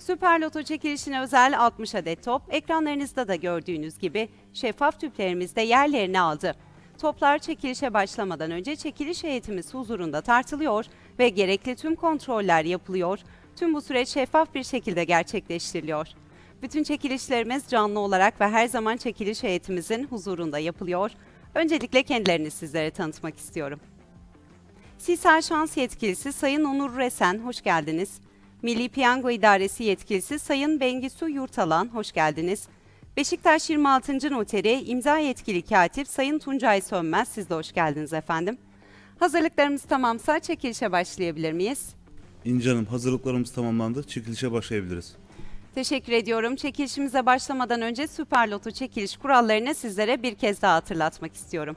Süper Loto çekilişine özel 60 adet top, ekranlarınızda da gördüğünüz gibi şeffaf tüplerimizde yerlerini aldı. Toplar çekilişe başlamadan önce çekiliş heyetimiz huzurunda tartılıyor ve gerekli tüm kontroller yapılıyor. Tüm bu süreç şeffaf bir şekilde gerçekleştiriliyor. Bütün çekilişlerimiz canlı olarak ve her zaman çekiliş heyetimizin huzurunda yapılıyor. Öncelikle kendilerini sizlere tanıtmak istiyorum. Sisal Şans Yetkilisi Sayın Onur Resen, hoş geldiniz. Milli Piyango İdaresi Yetkilisi Sayın Bengisu Yurtalan, hoş geldiniz. Beşiktaş 26. Noteri İmza Yetkili Katip Sayın Tuncay Sönmez, siz de hoş geldiniz efendim. Hazırlıklarımız tamamsa çekilişe başlayabilir miyiz? İnci Hanım hazırlıklarımız tamamlandı. Çekilişe başlayabiliriz. Teşekkür ediyorum. Çekilişimize başlamadan önce Süper Loto çekiliş kurallarını sizlere bir kez daha hatırlatmak istiyorum.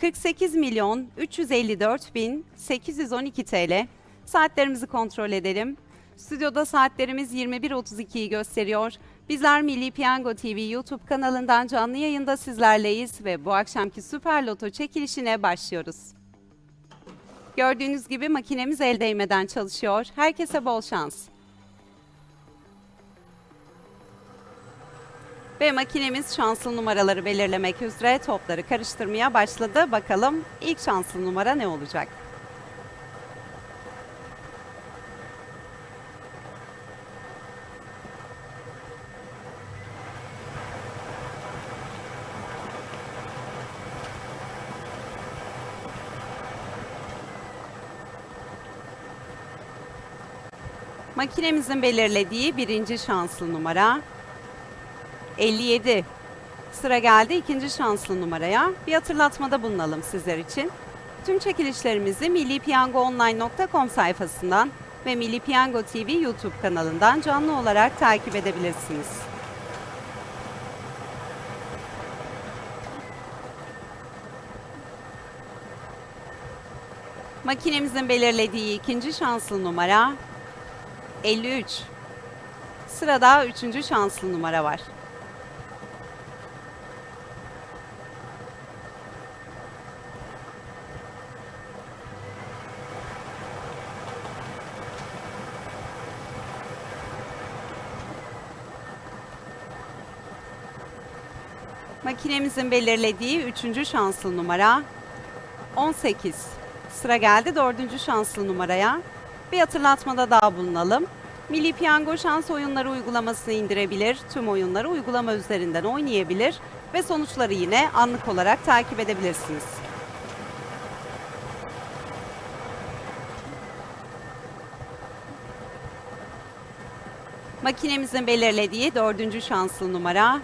48 milyon 354 bin 812 TL. Saatlerimizi kontrol edelim. Stüdyoda saatlerimiz 21.32'yi gösteriyor. Bizler Milli Piyango TV YouTube kanalından canlı yayında sizlerleyiz ve bu akşamki Süper Loto çekilişine başlıyoruz. Gördüğünüz gibi makinemiz el değmeden çalışıyor. Herkese bol şans. Ve makinemiz şanslı numaraları belirlemek üzere topları karıştırmaya başladı. Bakalım ilk şanslı numara ne olacak? Makinemizin belirlediği birinci şanslı numara 57. Sıra geldi ikinci şanslı numaraya. Bir hatırlatmada bulunalım sizler için. Tüm çekilişlerimizi millipiyangoonline.com sayfasından ve Milli Piyango TV YouTube kanalından canlı olarak takip edebilirsiniz. Makinemizin belirlediği ikinci şanslı numara 53. Sırada üçüncü şanslı numara var. Makinemizin belirlediği üçüncü şanslı numara 18. Sıra geldi dördüncü şanslı numaraya. Bir hatırlatmada daha bulunalım. Milli Piyango şans oyunları uygulamasını indirebilir, tüm oyunları uygulama üzerinden oynayabilir ve sonuçları yine anlık olarak takip edebilirsiniz. Makinemizin belirlediği dördüncü şanslı numara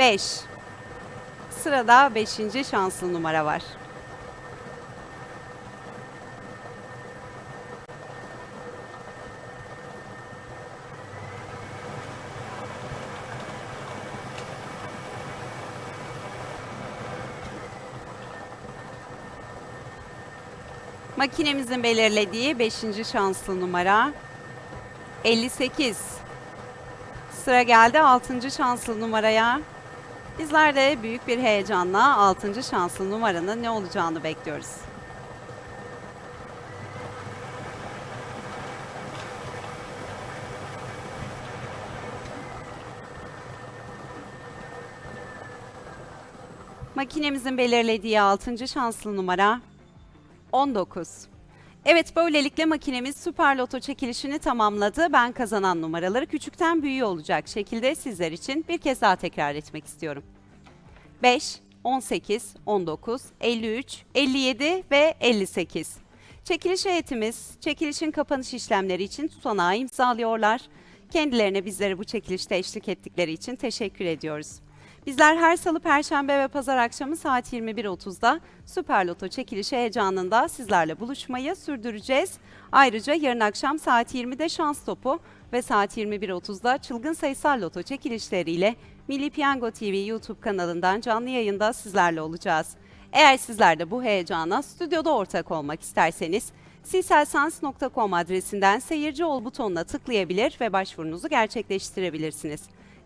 5. Sırada 5. şanslı numara var. Makinemizin belirlediği 5. şanslı numara 58. Sıra geldi 6. şanslı numaraya. Bizler de büyük bir heyecanla 6. şanslı numaranın ne olacağını bekliyoruz. Makinemizin belirlediği 6. şanslı numara 19. Evet böylelikle makinemiz Süper Loto çekilişini tamamladı. Ben kazanan numaraları küçükten büyüğe olacak şekilde sizler için bir kez daha tekrar etmek istiyorum. 5, 18, 19, 53, 57 ve 58. Çekiliş heyetimiz çekilişin kapanış işlemleri için tutanağı imzalıyorlar. Kendilerine bizlere bu çekilişte eşlik ettikleri için teşekkür ediyoruz. Bizler her salı, perşembe ve pazar akşamı saat 21.30'da Süper Loto çekilişi heyecanında sizlerle buluşmayı sürdüreceğiz. Ayrıca yarın akşam saat 20'de şans topu ve saat 21.30'da çılgın sayısal loto çekilişleriyle Milli Piyango TV YouTube kanalından canlı yayında sizlerle olacağız. Eğer sizler de bu heyecana stüdyoda ortak olmak isterseniz siselsans.com adresinden seyirci ol butonuna tıklayabilir ve başvurunuzu gerçekleştirebilirsiniz.